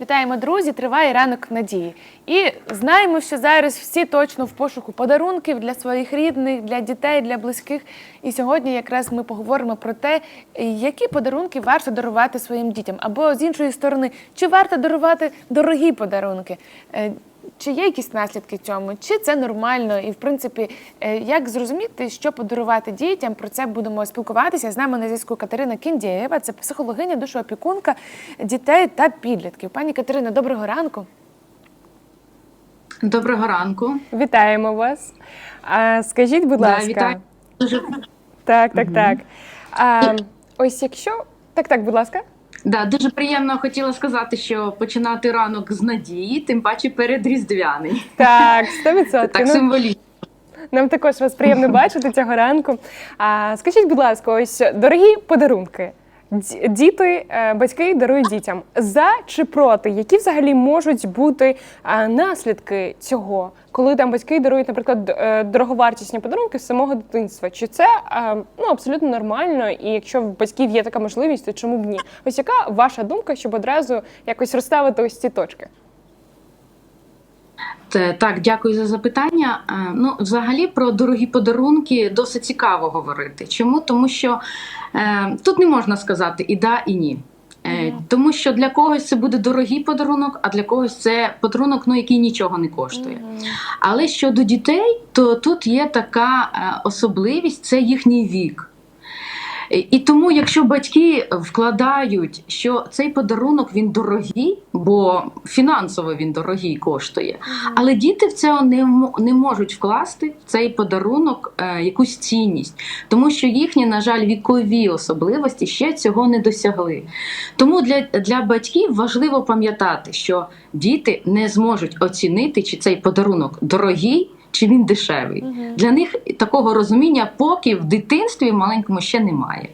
Вітаємо, друзі! Триває ранок надії. І знаємо, що зараз всі точно в пошуку подарунків для своїх рідних, для дітей, для близьких. І сьогодні якраз ми поговоримо про те, які подарунки варто дарувати своїм дітям. Або з іншої сторони, чи варто дарувати дорогі подарунки? Чи є якісь наслідки цьому, чи це нормально? І в принципі, е, як зрозуміти, що подарувати дітям? Про це будемо спілкуватися. З нами на зв'язку Катерина Кіндєєва, це психологиня, душоопікунка дітей та підлітків. Пані Катерина, доброго ранку. Доброго ранку. Вітаємо вас. А, скажіть, будь Да, ласка, вітаю. Так, так, так. А, ось якщо так, так, будь ласка. Да, дуже приємно хотіла сказати, що починати ранок з надії, тим паче перед різдвяний. Так, 100%. Так Ну, символічно. нам також вас приємно бачити цього ранку. А, скажіть, будь ласка, ось дорогі подарунки. Ді- Діти, е, батьки дарують дітям за чи проти, які взагалі можуть бути наслідки цього, коли там батьки дарують, наприклад, е, дороговартісні подарунки з самого дитинства? Чи це е, ну абсолютно нормально? І якщо в батьків є така можливість, то чому б ні? Ось яка ваша думка, щоб одразу якось розставити ось ці точки? Так, дякую за запитання. Е, Ну, взагалі про дорогі подарунки досить цікаво говорити. Чому? Тому що е, тут не можна сказати і да, і ні. Е, Тому що для когось це буде дорогий подарунок, а для когось це подарунок, ну, який нічого не коштує. Але щодо дітей, то тут є така е, особливість це їхній вік. І- тому, якщо батьки вкладають, що цей подарунок він дорогий, бо фінансово він дорогий коштує, але діти в це не, не можуть вкласти в цей подарунок е, якусь цінність, тому що їхні, на жаль, вікові особливості ще цього не досягли. Тому для, для батьків важливо пам'ятати, що діти не зможуть оцінити, чи цей подарунок дорогий. Чи він дешевий для них такого розуміння, поки в дитинстві маленькому ще немає.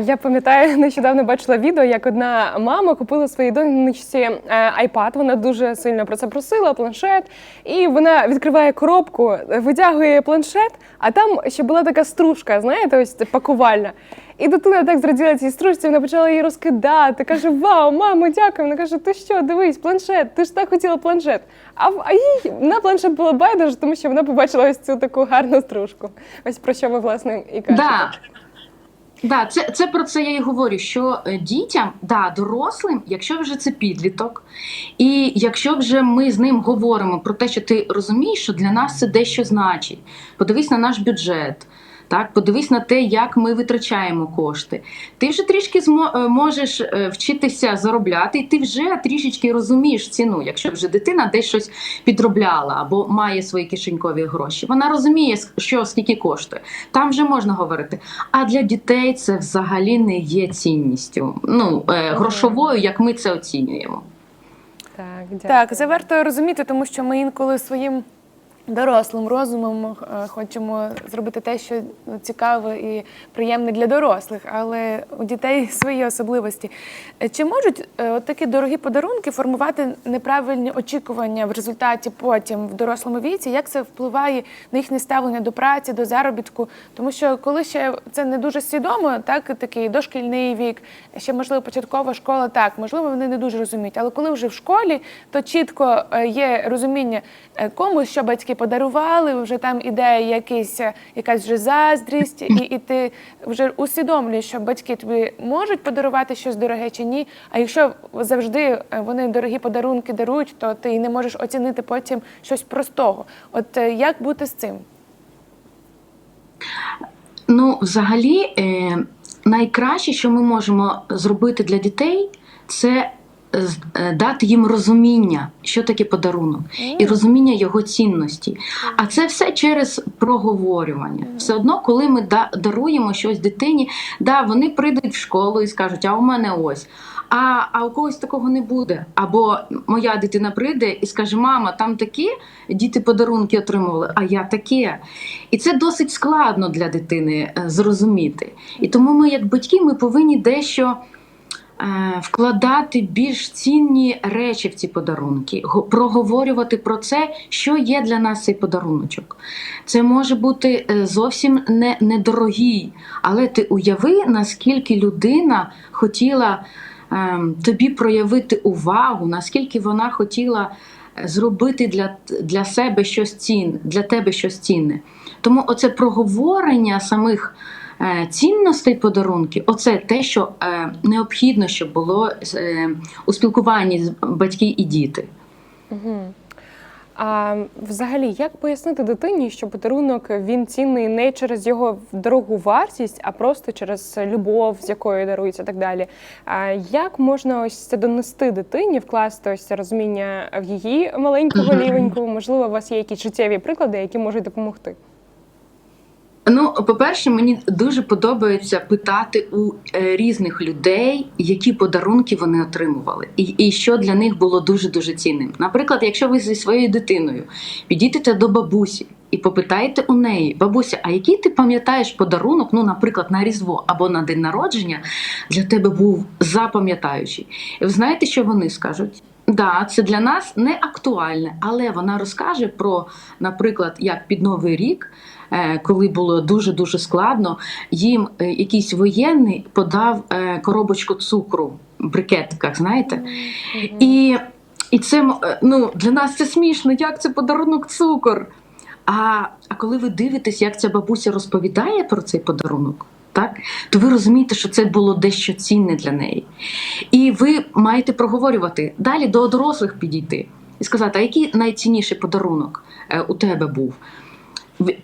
Я пам'ятаю, нещодавно бачила відео, як одна мама купила своїй донечці е, iPad, Вона дуже сильно про це просила, планшет. І вона відкриває коробку, витягує планшет, а там ще була така стружка, знаєте, ось пакувальна. І дитина так зраділа цій стружці, вона почала її розкидати. Каже: Вау, мамо, дякую. Вона каже: Ти що, дивись, планшет, ти ж так хотіла планшет. А, а їй на планшет було байдуже, тому що вона побачила ось цю таку гарну стружку. Ось про що ви власне і кажете. Да. Да, це, це про це я і говорю. Що е, дітям, да, дорослим, якщо вже це підліток, і якщо вже ми з ним говоримо про те, що ти розумієш, що для нас це дещо значить, подивись на наш бюджет. Так, подивись на те, як ми витрачаємо кошти. Ти вже трішки е, можеш е, вчитися заробляти, і ти вже трішечки розумієш ціну. Якщо вже дитина десь щось підробляла або має свої кишенькові гроші, вона розуміє, що скільки коштує. Там вже можна говорити. А для дітей це взагалі не є цінністю. Ну е, грошовою, як ми це оцінюємо. Так, дякую. Так, це варто розуміти, тому що ми інколи своїм дорослим розумом е, хочемо зробити те, що цікаве і приємне для дорослих, але у дітей свої особливості. Е, Чи можуть е, такі дорогі подарунки формувати неправильні очікування в результаті потім в дорослому віці? Як це впливає на їхнє ставлення до праці, до заробітку? Тому що коли ще це не дуже свідомо, так такий дошкільний вік, ще можливо початкова школа, так можливо, вони не дуже розуміють. Але коли вже в школі, то чітко є розуміння комусь, що батьки подарували, вже там іде якийсь, е, якась вже заздрість, і, і ти вже усвідомлюєш, що батьки тобі можуть подарувати щось дороге чи ні. А якщо завжди е, вони дорогі подарунки дарують, то ти не можеш оцінити потім щось простого. От е, як бути з цим? Ну, взагалі, найкраще, що ми можемо зробити для дітей, це дати їм розуміння, що таке подарунок, і розуміння його цінності. А це все через проговорювання. Все одно, коли ми даруємо щось дитині, да, вони прийдуть в школу і скажуть, а у мене ось. А, а у когось такого не буде. Або моя дитина прийде і скаже: Мама, там такі діти подарунки отримували, а я таке. І це досить складно для дитини е, зрозуміти. І тому ми, як батьки, ми повинні дещо е, вкладати більш цінні речі в ці подарунки, проговорювати про це, що є для нас цей подаруночок. Це може бути е, зовсім не, недорогий, але ти уяви, наскільки людина хотіла. ем, тобі проявити увагу, наскільки вона хотіла е, зробити для, для себе щось цінне, для тебе щось цінне. Тому оце проговорення самих е, цінностей подарунків, оце те, що е, необхідно, щоб було е, у спілкуванні з батьки і діти. Угу. А взагалі, як пояснити дитині, що подарунок він цінний не через його дорогу вартість, а просто через любов, з якою дарується, і так далі. А як можна ось це донести дитині, вкласти ось це розуміння в її маленьку голівеньку? Можливо, у вас є якісь життєві приклади, які можуть допомогти? Ну, по-перше, мені дуже подобається питати у е, різних людей, які подарунки вони отримували, і, і що для них було дуже дуже цінним. Наприклад, якщо ви зі своєю дитиною підійдете до бабусі і попитаєте у неї, бабуся, а який ти пам'ятаєш подарунок, ну, наприклад, на Різдво або на день народження, для тебе був запам'ятаючий. І ви знаєте, що вони скажуть? Да, це для нас не актуальне, але вона розкаже про, наприклад, як під Новий рік, е, коли було дуже дуже складно, їм е, якийсь воєнний подав е, коробочку цукру в брикетках, знаєте? І, і це ну, для нас це смішно, як це подарунок цукор. А, а коли ви дивитесь, як ця бабуся розповідає про цей подарунок, так, то ви розумієте, що це було дещо цінне для неї. І ви маєте проговорювати далі до дорослих підійти і сказати, а який найцінніший подарунок е, у тебе був?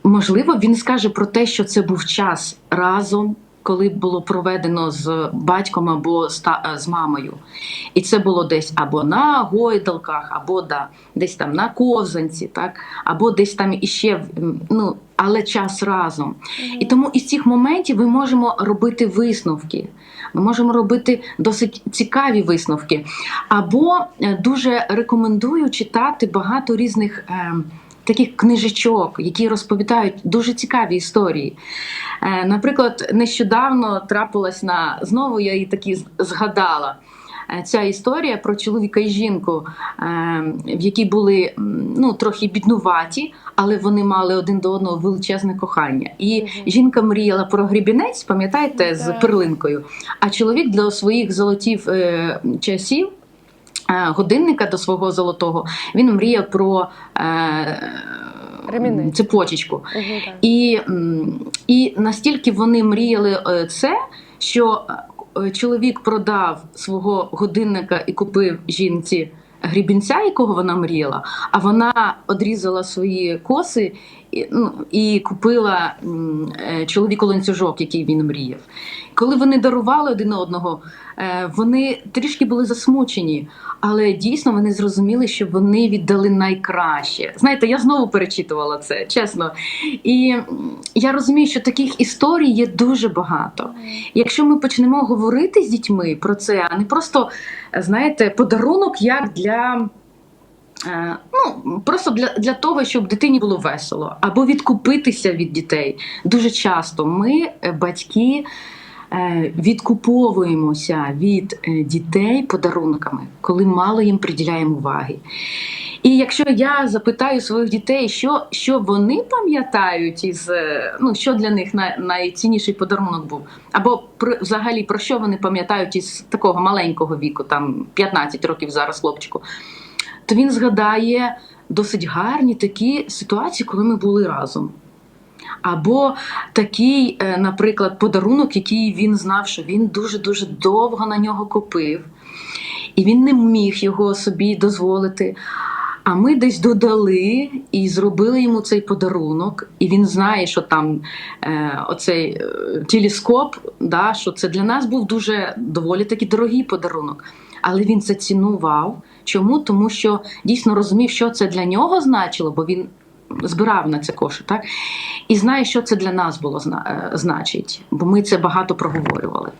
Можливо, він скаже про те, що це був час разом, коли було проведено з батьком або з, е, з мамою. І це було десь або на гойдалках, або да, десь там на ковзанці, так, або десь там іще, ну, але час разом. І тому із цих моментів ми можемо робити висновки. Ми можемо робити досить цікаві висновки. Або е, дуже рекомендую читати багато різних. Е, Таких книжечок, які розповідають дуже цікаві історії. Е, Наприклад, нещодавно трапилась на знову я її такі згадала. Е, Ця історія про чоловіка і жінку, е, в які були ну, трохи біднуваті, але вони мали один до одного величезне кохання. І жінка мріяла про грібінець, пам'ятаєте, з перлинкою. А чоловік для своїх золотів часів. Е, Годинника до свого золотого він мріяв про е, цепочечку. Угу. І, і настільки вони мріяли е, це, що чоловік продав свого годинника і купив жінці грібінця, якого вона мріяла, а вона одрізала свої коси і, ну, і купила е, чоловіку ланцюжок, який він мріяв. Коли вони дарували один одного, е, вони трішки були засмучені, але дійсно вони зрозуміли, що вони віддали найкраще. Знаєте, я знову перечитувала це, чесно. І я розумію, що таких історій є дуже багато. Якщо ми почнемо говорити з дітьми про це, а не просто знаєте, подарунок як для. Е, Ну, просто для, для того, щоб дитині було весело, або відкупитися від дітей. Дуже часто ми, е, батьки, е, відкуповуємося від дітей подарунками, коли мало їм приділяємо уваги. І якщо я запитаю своїх дітей, що, що вони пам'ятають із ну, що для них най, найцінніший подарунок був, або про, взагалі про що вони пам'ятають із такого маленького віку, там 15 років зараз хлопчику, то він згадає досить гарні такі ситуації, коли ми були разом. Або такий, е, наприклад, подарунок, який він знав, що він дуже-дуже довго на нього копив, і він не міг його собі дозволити. А ми десь додали і зробили йому цей подарунок, і він знає, що там е, оцей е, телескоп, да, що це для нас був дуже доволі таки дорогий подарунок. Але він це цінував. Чому? Тому що дійсно розумів, що це для нього значило, бо він збирав на це кошти, так? І знає, що це для нас було е, значить, бо ми це багато проговорювали.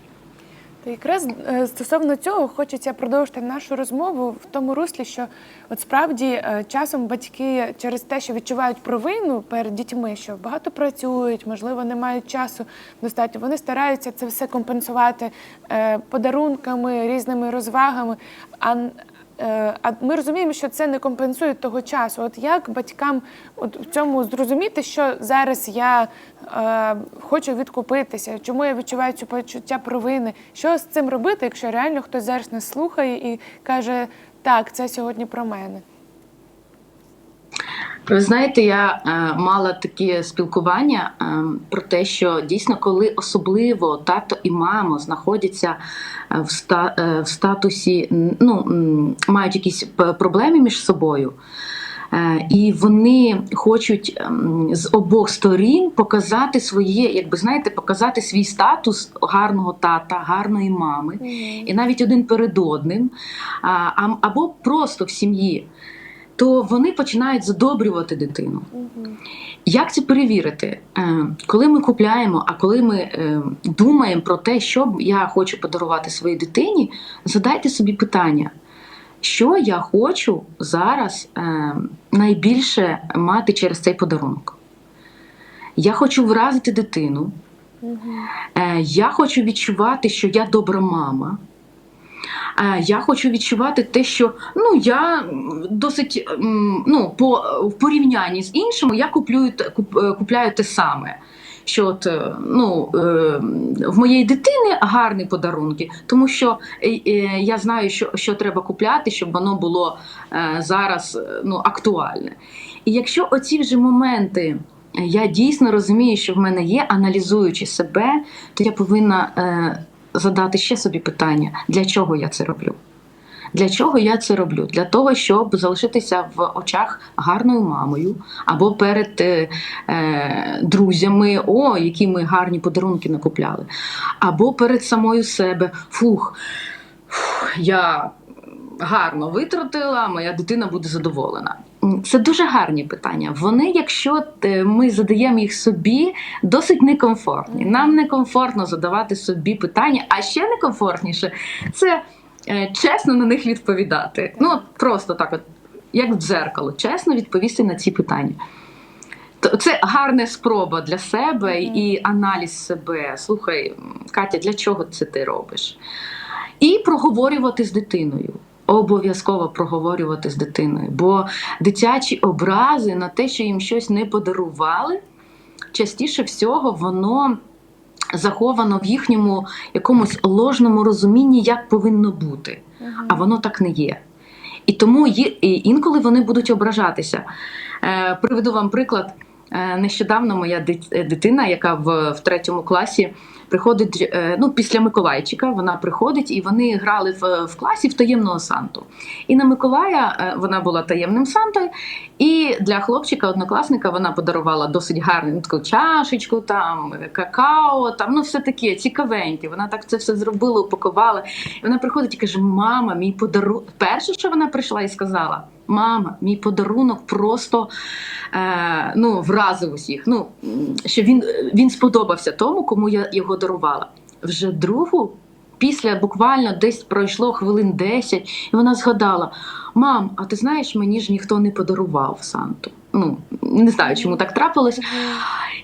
Та якраз е, стосовно цього хочеться продовжити нашу розмову в тому руслі, що от справді е, часом батьки через те, що відчувають провину перед дітьми, що багато працюють, можливо, не мають часу достатньо. Вони стараються це все компенсувати подарунками, різними розвагами. А, А ми розуміємо, що це не компенсує того часу. От як батькам от в цьому зрозуміти, що зараз я е, хочу відкупитися, чому я відчуваю цю почуття провини? Що з цим робити, якщо реально хтось зараз нас слухає і каже, так, це сьогодні про мене? Ви знаєте, я е, мала таке спілкування е, про те, що дійсно, коли особливо тато і мама знаходяться е, в, ста, е, в статусі, ну, мають якісь проблеми між собою. е, І вони хочуть ем, з обох сторін показати своє, якби знаєте, показати свій статус гарного тата, гарної мами, і навіть один перед одним, а- або просто в сім'ї, то вони починають задобрювати дитину. Як це перевірити? Е, Коли ми купляємо, а коли ми е, думаємо про те, що я хочу подарувати своїй дитині, задайте собі питання, що я хочу зараз е, найбільше мати через цей подарунок. Я хочу вразити дитину. Я хочу відчувати, що я добра мама. Е, Я хочу відчувати те, що ну я досить ну, по, в порівнянні з іншими я куплю, куп, е, купляю те саме. Що от, е, ну, в моєї дитини гарні подарунки, тому що я знаю, що, що треба купляти, щоб воно було зараз ну, актуальне. І якщо оці вже моменти я дійсно розумію, що в мене є, аналізуючи себе, то я повинна задати ще собі питання, для чого я це роблю. Для чого я це роблю? Для того, щоб залишитися в очах гарною мамою або перед е, е, друзями, о, які ми гарні подарунки накупляли, або перед самою себе. Фух, фух я гарно витратила, моя дитина буде задоволена. Це дуже гарні питання. Вони, якщо е, ми задаємо їх собі, досить некомфортні. Нам некомфортно задавати собі питання, а ще некомфортніше це е, чесно на них відповідати. Ну, просто так, от, як в дзеркало, чесно відповісти на ці питання. Це гарна спроба для себе Мгм. і аналіз себе. Слухай, Катя, для чого це ти робиш? І проговорювати з дитиною. Обов'язково проговорювати з дитиною, бо дитячі образи на те, що їм щось не подарували, частіше всього воно заховано в їхньому якомусь ложному розумінні, як повинно бути, а воно так не є. І тому є- і інколи вони будуть ображатися. Е, Приведу вам приклад. Е, Нещодавно моя дитина, яка в, в третьому класі приходить е, ну, після Миколайчика, вона приходить і вони грали в, в класі в таємного Санту. І на Миколая е, вона була таємним Сантою, і для хлопчика, однокласника, вона подарувала досить гарну чашечку, там е, какао, там ну все таке цікавеньке. Вона так це все зробила, упакувала. І вона приходить і каже: Мама, мій подарунок. Перше, що вона прийшла і сказала: Мама, мій подарунок просто е, ну, вразив усіх. Ну, що він, він сподобався тому, кому я його дарувала. Вже другу. Після буквально десь пройшло хвилин 10, і вона згадала: Мам, а ти знаєш, мені ж ніхто не подарував Санту. Ну, не знаю, чому так трапилось.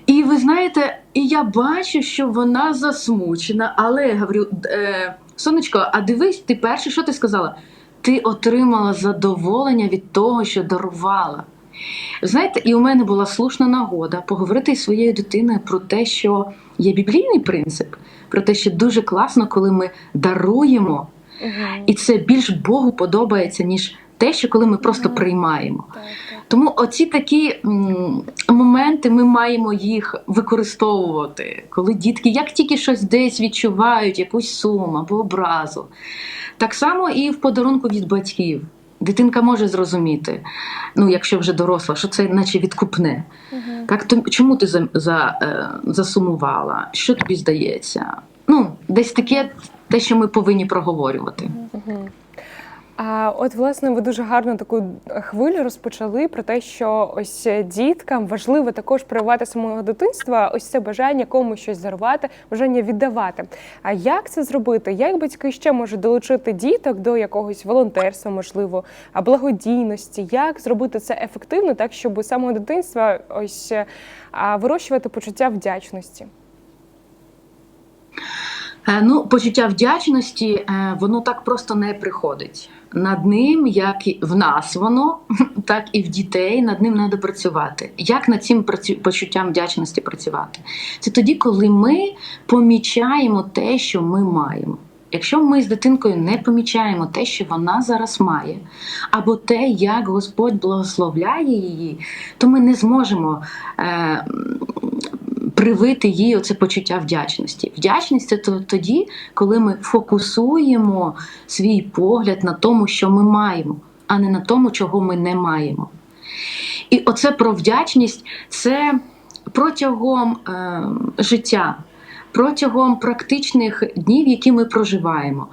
І ви знаєте, і я бачу, що вона засмучена, але я говорю: е, сонечко, а дивись, ти перше, що ти сказала? Ти отримала задоволення від того, що дарувала. Знаєте, і у мене була слушна нагода поговорити із своєю дитиною про те, що є біблійний принцип, про те, що дуже класно, коли ми даруємо, і це більш Богу подобається, ніж те, що коли ми просто приймаємо. Тому оці такі м, моменти ми маємо їх використовувати, коли дітки, як тільки щось десь відчувають, якусь суму або образу. Так само і в подарунку від батьків. Дитинка може зрозуміти, ну якщо вже доросла, що це наче відкупне. Мгм. Так, то чому ти за, за, е, засумувала? Що тобі здається? Ну, десь таке те, що ми повинні проговорювати. Мгм. А от власне ви дуже гарно таку хвилю розпочали про те, що ось діткам важливо також прививати самого дитинства ось це бажання комусь щось дарувати, бажання віддавати. А як це зробити? Як батьки ще можуть долучити діток до якогось волонтерства, можливо, а благодійності? Як зробити це ефективно, так щоб самого дитинства ось вирощувати почуття вдячності? Е, Ну, почуття вдячності, е, воно так просто не приходить. Над ним, як і в нас воно, так і в дітей, над ним треба працювати. Як над цим почуттям вдячності працювати? Це тоді, коли ми помічаємо те, що ми маємо. Якщо ми з дитинкою не помічаємо те, що вона зараз має, або те, як Господь благословляє її, то ми не зможемо е, привити їй оце почуття вдячності. Вдячність це тоді, коли ми фокусуємо свій погляд на тому, що ми маємо, а не на тому, чого ми не маємо. І оце про вдячність це протягом е, життя, протягом практичних днів, які ми проживаємо.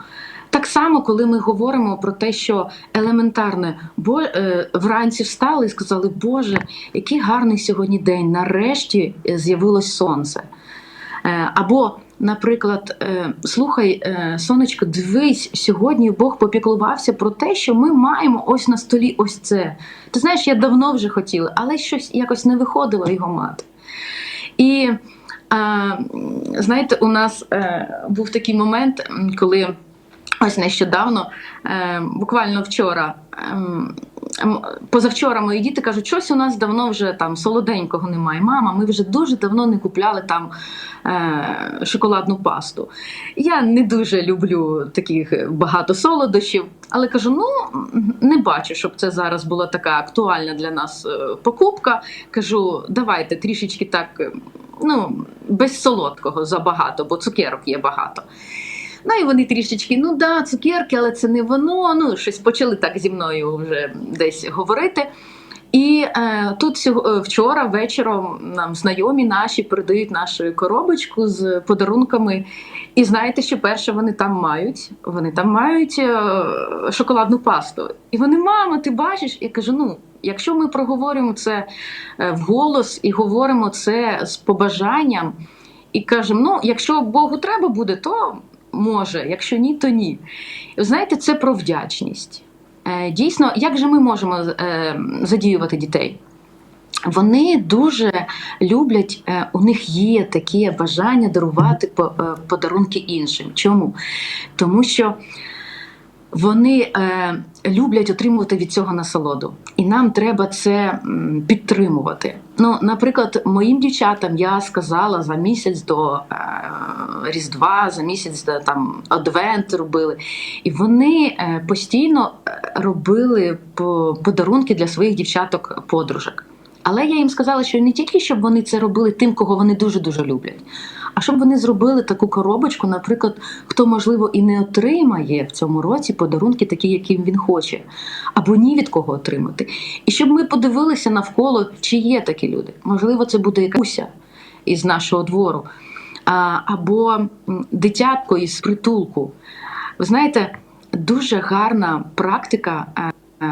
Так само, коли ми говоримо про те, що елементарне, бо е, вранці встали і сказали, Боже, який гарний сьогодні день, нарешті е, з'явилось сонце. Е, Або, наприклад, е, слухай, е, сонечко, дивись, сьогодні Бог попіклувався про те, що ми маємо ось на столі ось це. Ти знаєш, я давно вже хотіла, але щось якось не виходило його мати. І знаєте, у нас був такий момент, коли ось нещодавно, е, буквально вчора. ем, ем, Позавчора мої діти кажуть, щось у нас давно вже там солоденького немає. Мама, ми вже дуже давно не купляли там е, шоколадну пасту. Я не дуже люблю таких багато солодощів, але кажу: ну не бачу, щоб це зараз була така актуальна для нас е, покупка. Кажу, давайте трішечки так, ну, без солодкого забагато, бо цукерок є багато. Ну і вони трішечки, ну да, цукерки, але це не воно. Ну, щось почали так зі мною вже десь говорити. І е, тут е, вчора вечором нам знайомі наші передають нашу коробочку з подарунками. І знаєте, що перше вони там мають? Вони там мають е, шоколадну пасту. І вони, мама, ти бачиш? Я кажу: ну, якщо ми проговоримо це е, вголос і говоримо це з побажанням, і кажемо: ну, якщо Богу треба буде, то може, якщо ні, то ні. І, Знаєте, це про вдячність. Е, Дійсно, як же ми можемо е, задіювати дітей? Вони дуже люблять, е, у них є таке бажання дарувати подарунки іншим. Чому? Тому що вони люблять отримувати від цього насолоду, і нам треба це підтримувати. Ну, наприклад, моїм дівчатам я сказала за місяць до е, Різдва, за місяць до там Адвент робили, і вони е, постійно е, робили по- подарунки для своїх дівчаток-подружок. Але я їм сказала, що не тільки щоб вони це робили тим, кого вони дуже дуже люблять, а щоб вони зробили таку коробочку, наприклад, хто можливо і не отримає в цьому році подарунки, такі, яким він хоче, або ні від кого отримати. І щоб ми подивилися навколо, чи є такі люди. Можливо, це буде якусь із нашого двору, або дитятко із притулку. Ви знаєте, дуже гарна практика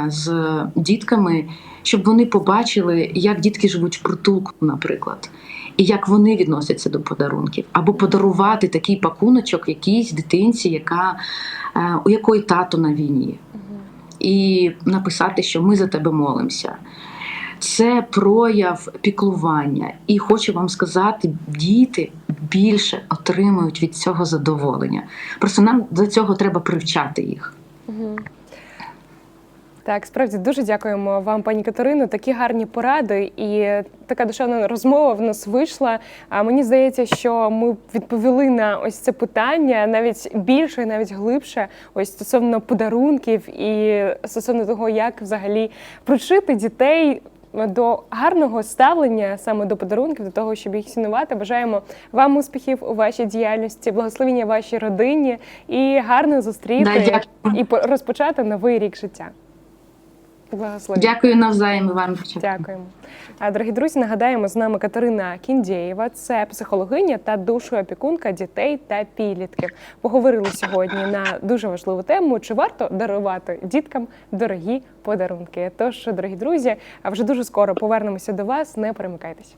з дітками, щоб вони побачили, як дітки живуть в притулку, наприклад, і як вони відносяться до подарунків, або подарувати такий пакуночок якійсь дитинці, яка, е, у якої тато на війні, і написати, що ми за тебе молимося. Це прояв піклування. І хочу вам сказати, діти більше отримують від цього задоволення. Просто нам до цього треба привчати їх. Так, справді дуже дякуємо вам, пані Катерино. Такі гарні поради і така душевна розмова в нас вийшла. А мені здається, що ми відповіли на ось це питання навіть більше, навіть глибше, ось стосовно подарунків і стосовно того, як взагалі привчити дітей. До гарного ставлення саме до подарунків, до того, щоб їх цінувати. Бажаємо вам успіхів у вашій діяльності, благословення вашій родині і гарно Да, зустріти дякую. і по- розпочати новий рік життя. Благословення. Дякую навзаєм, Іван. Дякуємо. Дорогі друзі, нагадаємо, з нами Катерина Кіндєєва, це психологиня та душоопікунка дітей та підлітків. Поговорили сьогодні на дуже важливу тему: чи варто дарувати діткам дорогі подарунки? Тож, дорогі друзі, а вже дуже скоро повернемося до вас. Не перемикайтеся.